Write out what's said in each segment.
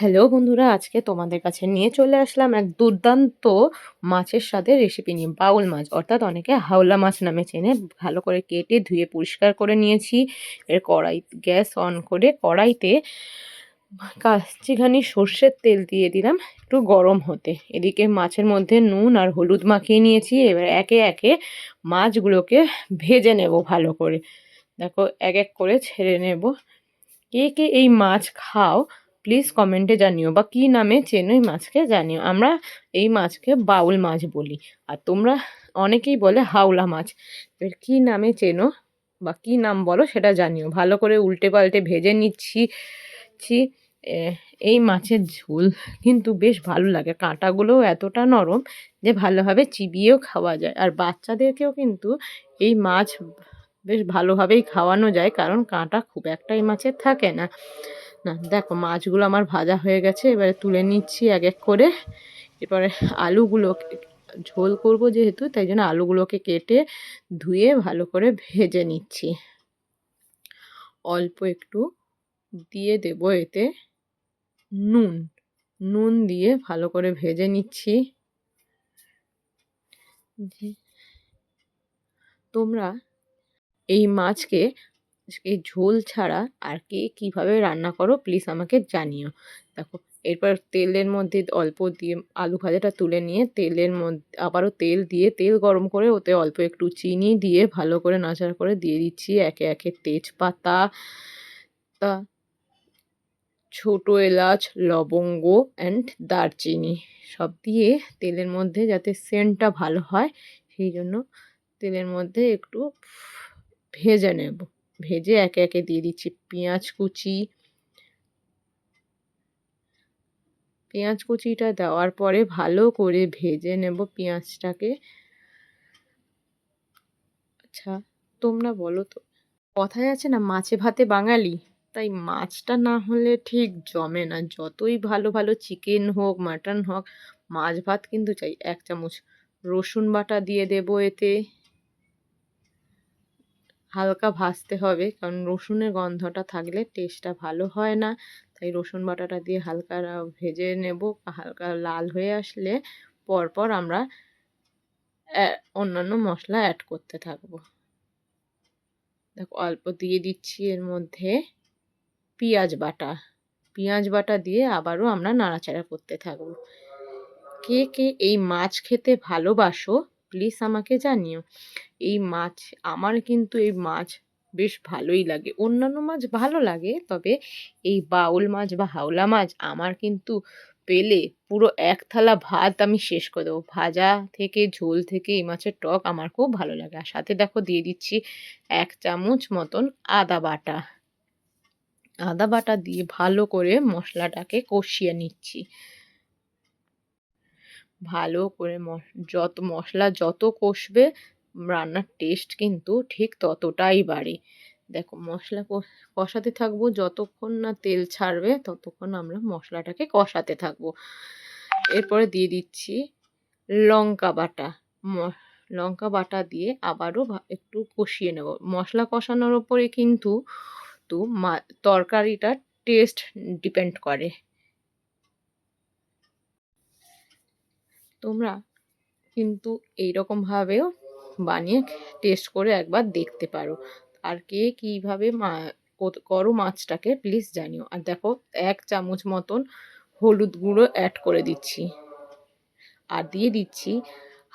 Hello বন্ধুরা, আজকে তোমাদের কাছে নিয়ে চলে আসলাম এক দুর্দান্ত মাছের সাথে রেসিপি নিয়ে, বাউল মাছ। অর্থাৎ অনেকে হাওলা মাছ নামে চেনে। ভালো করে কেটে ধুয়ে পরিষ্কার করে নিয়েছি। এর কড়াই, গ্যাস অন করে কড়াইতে কাচিখানি সর্ষের তেল দিয়ে দিলাম, একটু গরম হতে। এদিকে মাছের মধ্যে নুন আর হলুদ মাখিয়ে নিয়েছি। এবার একে একে মাছগুলোকে ভেজে নেব ভালো করে। দেখো, এক এক করে ছেড়ে নেব। কে কে এই মাছ খাও প্লিজ কমেন্টে জানিও বা কী নামে চেনো এই মাছকে জানিও। আমরা এই মাছকে বাউল মাছ বলি। আর তোমরা অনেকেই বলে হাওলা মাছ। এর কী নামে চেনো বা কী নাম বলো সেটা জানিও। ভালো করে উল্টে পাল্টে ভেজে নিচ্ছি, ছি এই মাছের ঝোল কিন্তু বেশ ভালো লাগে। কাঁটাগুলোও এতটা নরম যে ভালোভাবে চিবিয়েও খাওয়া যায়। আর বাচ্চাদেরকেও কিন্তু এই মাছ বেশ ভালোভাবেই খাওয়ানো যায় কারণ কাঁটা খুব একটা এই মাছের থাকে না। না, দেখো মাছগুলো আমার ভাজা হয়ে গেছে, এবারে তুলে নিচ্ছি এক এক করে। এরপরে আলুগুলো ঝোল করব যেহেতু, তাই জন্য আলুগুলোকে কেটে ধুয়ে ভালো করে ভেজে নিচ্ছি। অল্প একটু দিয়ে দেব এতে নুন। নুন দিয়ে ভালো করে ভেজে নিচ্ছি। তোমরা এই মাছকে এই ঝোল ছাড়া আর কে কীভাবে রান্না করো প্লিজ আমাকে জানিও। দেখো, এরপর তেলের মধ্যে অল্প দিয়ে আলু ভাজাটা তুলে নিয়ে তেলের মধ্যে আবারও তেল দিয়ে, তেল গরম করে ওতে অল্প একটু চিনি দিয়ে ভালো করে নাচার করে দিয়ে দিচ্ছি একে একে তেজপাতা, তা ছোটো এলাচ, লবঙ্গ অ্যান্ড দারচিনি সব দিয়ে তেলের মধ্যে যাতে সেন্টটা ভালো হয়, সেই জন্য তেলের মধ্যে একটু ভেজে নেব। ভেজে একে একে দিয়ে দিচ্ছি পেঁয়াজ কুচি। পেঁয়াজ কুচিটা দেওয়ার পরে ভালো করে ভেজে নেব পেঁয়াজটাকে। আচ্ছা তোমরা বলো তো, কথায় আছে না মাছে ভাতে বাঙালি? তাই মাছটা না হলে ঠিক জমে না। যতই ভালো ভালো চিকেন হোক মাটন হোক, মাছ ভাত কিন্তু চাই এক চামচ রসুন বাটা দিয়ে দেবো এতে। হালকা ভাজতে হবে। কারণ রসুনের গন্ধটা থাকলে টেস্টটা ভালো হয় না। তাই রসুন বাটাটা দিয়ে হালকা ভেজে নেব। হালকা লাল হয়ে আসলে পরপর আমরা অন্যান্য মশলা অ্যাড করতে থাকব। দেখো, অল্প দিয়ে দিচ্ছি এর মধ্যে পেঁয়াজ বাটা। পেঁয়াজ বাটা দিয়ে আবারও আমরা নাড়াচাড়া করতে থাকব। কে কে এই মাছ খেতে ভালোবাসো প্লিজ আমাকে জানিও। এই মাছ, আমার কিন্তু এই মাছ বেশ ভালোই লাগে। অন্যান্য মাছ ভালো লাগে, তবে এই বাউল মাছ বা হাওলা মাছ আমার কিন্তু পেলে পুরো এক থালা ভাত আমি শেষ করে দেবো। ভাজা থেকে ঝোল থেকে এই মাছের টক আমার খুব ভালো লাগে। আর সাথে দেখো দিয়ে দিচ্ছি এক চামচ মতন আদা বাটা। আদা বাটা দিয়ে ভালো করে মশলাটাকে কষিয়ে নিচ্ছি। ভালো করে যত মশলা যত কষবে রান্নার টেস্ট কিন্তু ঠিক ততটাই বাড়ে। দেখো, মশলা কষাতে থাকব, যতক্ষণ না তেল ছাড়বে, ততক্ষণ আমরা মশলাটাকে কষাতে থাকব। এরপরে দিয়ে দিচ্ছি লঙ্কা বাটা। লঙ্কা বাটা দিয়ে আবারও একটু কষিয়ে নেব। মশলা কষানোর ওপরে কিন্তু তো তরকারিটার টেস্ট ডিপেন্ড করে। তোমরা কিন্তু এইরকমভাবেও বানিয়ে টেস্ট করে একবার দেখতে পারো। আর কে কীভাবে মা করো মাছটাকে প্লিজ জানিও। আর দেখো, এক চামচ মতন হলুদ গুঁড়ো অ্যাড করে দিচ্ছি। আর দিয়ে দিচ্ছি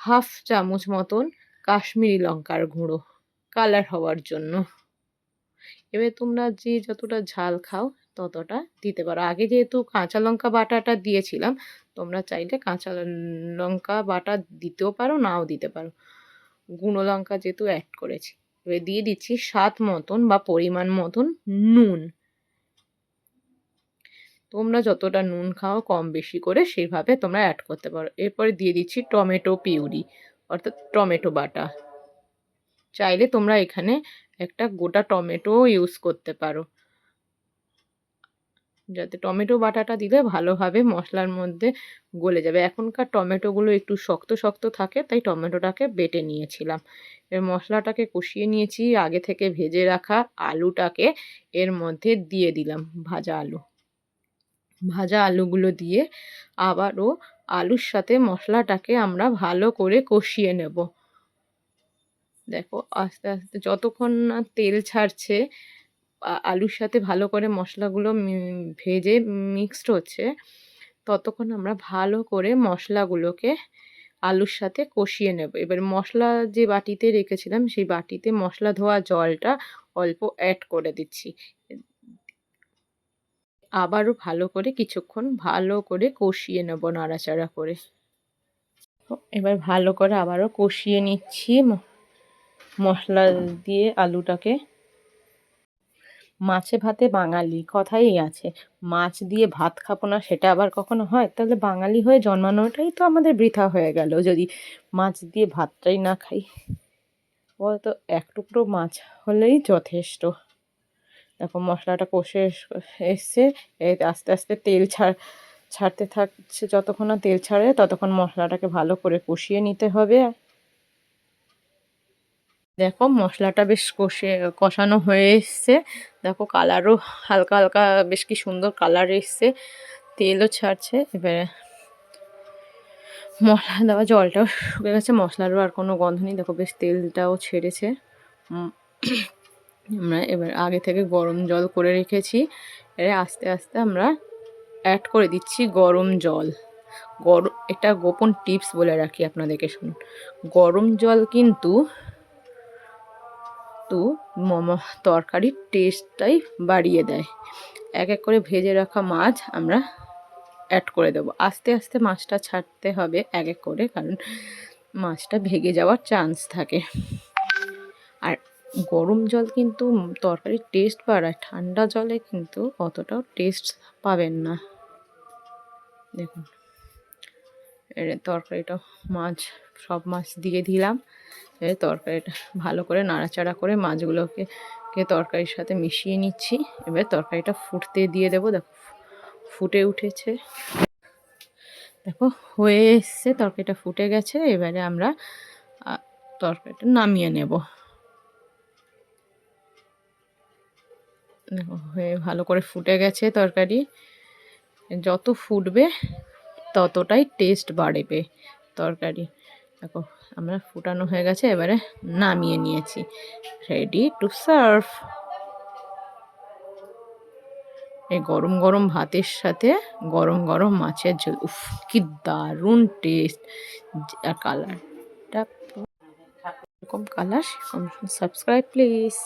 হাফ চামচ মতন কাশ্মীরি লঙ্কার গুঁড়ো কালার হওয়ার জন্য। এবার তোমরা যে যতটা ঝাল খাও ততটা দিতে পারো। আগে যেহেতু কাঁচা লঙ্কা বাটাটা দিয়েছিলাম, তোমরা চাইলে কাঁচা লঙ্কা বাটা দিতেও পারো, নাও দিতে পারো। গুঁড়ো লঙ্কা যেহেতু অ্যাড করেছি। এবার দিয়ে দিচ্ছি স্বাদ মতন বা পরিমাণ মতন নুন। তোমরা যতটা নুন খাও কম বেশি করে সেইভাবে তোমরা অ্যাড করতে পারো। এরপরে দিয়ে দিচ্ছি টমেটো পিউরি, অর্থাৎ টমেটো বাটা। চাইলে তোমরা এখানে একটা গোটা টমেটোও ইউজ করতে পারো। যাতে টমেটো বাটাটা দিলে ভালোভাবে মশলার মধ্যে গলে যাবে। এখনকার টমেটোগুলো একটু শক্ত শক্ত থাকে, তাই টমেটোটাকে বেটে নিয়েছিলাম। এর মশলাটাকে কষিয়ে নিয়েছি, আগে থেকে ভেজে রাখা আলুটাকে এর মধ্যে দিয়ে দিলাম ভাজা আলু। ভাজা আলুগুলো দিয়ে আবারও আলুর সাথে মশলাটাকে আমরা ভালো করে কষিয়ে নেব। দেখো, আস্তে আস্তে যতক্ষণ না তেল ছাড়ছে আলুর সাথে ভালো করে মশলাগুলো ভেজে মিক্সড হচ্ছে। ততক্ষণ আমরা ভালো করে মশলাগুলোকে আলুর সাথে কষিয়ে নেব। এবার মশলা যে বাটিতে রেখেছিলাম, সেই বাটিতে মশলা ধোয়া জলটা অল্প অ্যাড করে দিচ্ছি। আবারও ভালো করে কিছুক্ষণ ভালো করে কষিয়ে নেব নাড়াচাড়া করে। এবার ভালো করে আবারও কষিয়ে নিচ্ছি মশলা দিয়ে আলুটাকে। মাছে ভাতে বাঙালি কথাই আছে। মাছ দিয়ে ভাত খাব না, সেটা আবার কখনো হয়? তাহলে বাঙালি হয়ে জন্মানোটাই তো আমাদের বৃথা হয়ে গেল, যদি মাছ দিয়ে ভাতটাই না খাই। বলতো, এক টুকরো মাছ হলেই যথেষ্ট। দেখো, মশলাটা কষে এসছে আস্তে আস্তে তেল ছাড়, ছাড়তে থাকছে, যতক্ষণ না তেল ছাড়ে, ততক্ষণ মশলাটাকে ভালো করে কষিয়ে নিতে হবে। দেখো মশলাটা বেশ কষে, কষানো হয়ে এসছে। দেখো কালারও হালকা হালকা, বেশ কি সুন্দর কালার এসছে। তেলও ছাড়ছে, এবারে মশলা দেওয়া জলটাও শুকে গেছে, মশলারও আর কোনো গন্ধ নেই। দেখো বেশ তেলটাও ছেড়েছে। আমরা এবার আগে থেকে গরম জল করে রেখেছি। এবারে আস্তে আস্তে আমরা অ্যাড করে দিচ্ছি গরম জল। গরম এটা গোপন টিপস বলে রাখি আপনাদেরকে, শুনুন। গরম জল কিন্তু তো তরকারির টেস্টটাই বাড়িয়ে দেয়। এক এক করে ভেজে রাখা মাছ আমরা অ্যাড করে দেবো। আস্তে আস্তে মাছটা ছাড়তে হবে এক এক করে, কারণ মাছটা ভেগে যাওয়ার চান্স থাকে। আর গরম জল কিন্তু তরকারির টেস্ট বাড়ায়, ঠান্ডা জলে কিন্তু অতটাও টেস্ট পাবেন না। দেখুন তরকারিটা মাছ সব মাছ দিয়ে দিলাম। তরকারিটা ভালো করে নাড়াচাড়া করে মাছগুলোকে কে তরকারির সাথে মিশিয়ে নিচ্ছি। এবার তরকারিটা ফুটতে দিয়ে দেবো। দেখো, ফুটে উঠেছে। দেখো, হয়ে এসছে, তরকারিটা ফুটে গেছে। এবারে আমরা তরকারিটা নামিয়ে নেব। দেখো, হয়ে ভালো করে ফুটে গেছে তরকারি। যত ফুটবে, ততটাই টেস্ট বাড়বে তরকারি। দেখো, আমরা ফুটানো হয়ে গেছে, এবারে নামিয়ে নিয়েছি। রেডি টু সার্ভ এই গরম গরম ভাতের সাথে গরম গরম মাছের ঝোল। উফ, কি দারুণ টেস্ট আর কালারটা এরকম কালার সাবস্ক্রাইব প্লিজ